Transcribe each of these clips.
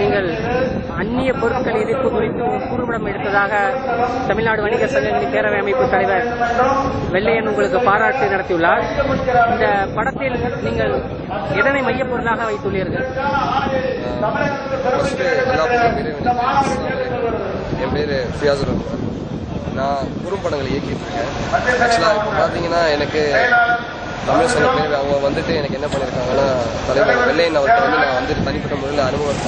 நீங்கள் அந்நிய பொருட்கள் எதிர்ப்பு குறித்து குறும்படம் எடுத்ததாக தமிழ்நாடு வணிக சங்கங்களின் பேரவை அமைப்பு தலைவர் வெள்ளையன் உங்களுக்கு பாராட்டு நடத்தியுள்ளார். இந்த படத்தில் நீங்கள் எதனை மையப்பொருளாக வைத்துள்ளீர்கள்? என் பேர் ஃபியாசுர் நான் குறும்படங்களை இயக்கிட்டு இருக்கேன். ஆக்சுவலாக இப்போ பார்த்தீங்கன்னா எனக்கு தமிழ் சொன்ன பேர் அவங்க வந்துட்டு எனக்கு என்ன பண்ணியிருக்காங்கன்னா தலைவர் வெள்ளையன் அவர்கிட்ட வந்து நான் வந்துட்டு தனிப்பட்ட முறையில் அனுபவம்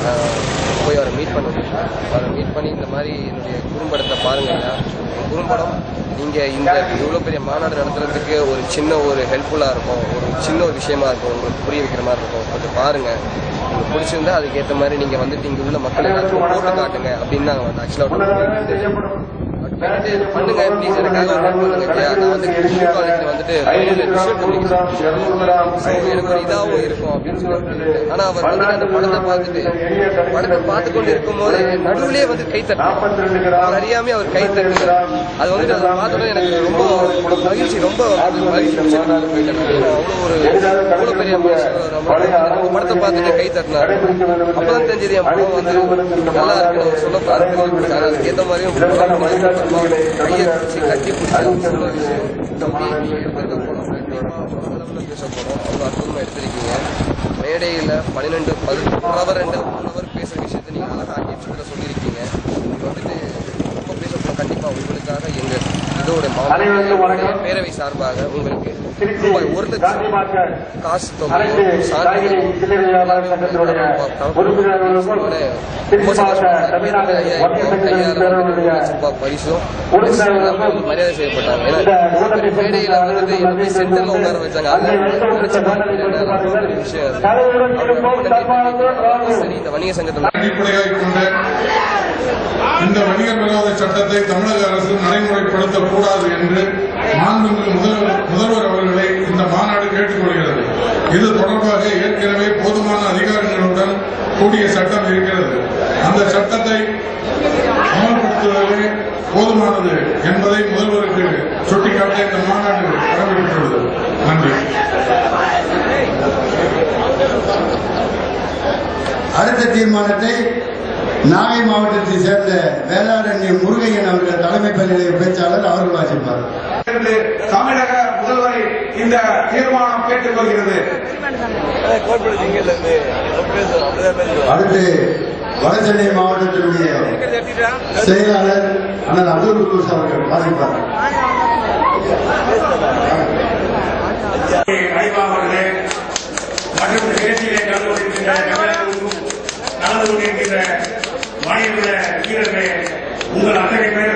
போய் அவரை மீட் பண்ணேன் அவரை மீட் பண்ணி இந்த மாதிரி என்னுடைய குறும்படத்தை பாருங்க குறும்படம் நீங்கள் இந்த இவ்வளோ பெரிய மாநாடு நடத்துறதுக்கு ஒரு சின்ன ஒரு ஹெல்ப்ஃபுல்லாக இருக்கும். ஒரு சின்ன ஒரு விஷயமா இருக்கும். உங்களுக்கு புரிய வைக்கிற மாதிரி இருக்கும். கொஞ்சம் பாருங்கள் உங்களுக்கு பிடிச்சிருந்தா அதுக்கேற்ற மாதிரி நீங்கள் வந்துட்டு இங்கே உள்ள மக்கள் எல்லாத்துக்கும் போட்டு காட்டுங்க அப்படின்னு நாங்கள் வந்து ஆக்சுவலாக பண்ணுங்க ப்ளீஸ் எனக்காக ஒரு help பண்ணுங்க இல்லையா நான் வந்து கிருஷ்ண காலேஜில் வந்துட்டு விஷுவல் கம்யூனிகேஷன் எனக்கு ஒரு இதாகவும் இருக்கும். அப்படின்னு சொல்லி ஆனால் அவர் வந்து அந்த படத்தை பார்த்துட்டு படத்தை பார்த்து கொண்டு இருக்கும்போது நடுவுலயே வந்து கை அவர் அறியாமே அவர் கை அது வந்துட்டு அதை பார்த்தோன்னே எனக்கு ரொம்ப மகிழ்ச்சி ரொம்ப மகிழ்ச்சி. அவ்வளோ ஒரு அவ்வளோ பெரிய மனுஷன் படத்தை பார்த்துட்டு கை தட்டினார். அப்பதான் தெரிஞ்சது என் படம் வந்து நல்லா இருக்கு அவர் சொல்ல பார்த்து அதுக்கேற்ற மாதிரியும் தம்பி நீங்க எடுத்திருக்க படம் அளவில் பேச போறோம் அவ்வளோ அற்புதமா எடுத்திருக்கீங்க. மேடையில் பன்னிரெண்டு பதினொன்று ஹவர் ரெண்டு ஹவர் பேசுகிற விஷயத்தை நீங்கள் அழகாக சொல்லியிருக்கீங்க. வந்துட்டு ரொம்ப பேச போகிறோம் கண்டிப்பாக உங்களுக்காக எங்கள் மாவட்ட பேரவை சார்பாக உங்களுக்கு ரூபாய் ஒரு லட்சம் காசு தொகை பரிசும் மரியாதை செய்யப்பட்டாங்க மேடையில வந்துட்டு எல்லாமே சென்டர்ல உட்கார வச்சாங்க. விஷயம். சரி இந்த வணிக சங்கத்தில் இந்த வணிகர் விரோத சட்டத்தை தமிழக அரசு நடைமுறைப்படுத்தக்கூடாது என்று மாண்புமிகு முதல்வர் அவர்களை இந்த மாநாடு கேட்டுக்கொள்கிறது. இது தொடர்பாக ஏற்கனவே போதுமான அதிகாரங்களுடன் கூடிய சட்டம் இருக்கிறது. அந்த சட்டத்தை அமல்படுத்துவதே போதுமானது என்பதை முதல்வருக்கு சுட்டிக்காட்ட இந்த மாநாடு கடமைப்பட்டுள்ளது. நன்றி. அடுத்த தீர்மானத்தை நாகை மாவட்டத்தை சேர்ந்த வேளாரண்யம் முருகையன் அவர்கள் தலைமை பணிநிலைய பேச்சாளர் அவர்கள் வாசிப்பார் தமிழக முதல்வரை இந்த தீர்மானம் கேட்டுக்கொள்கிறது அடுத்து வடசென்னை மாவட்டத்தினுடைய செயலாளர் அண்ணன் அப்துல் குதூஸ் அவர்கள் வாசிப்பார் மற்றும் நிகழ்ச்சியிலே கலந்து கொண்டிருக்கின்ற கலந்து கொண்டிருக்கின்ற Amen.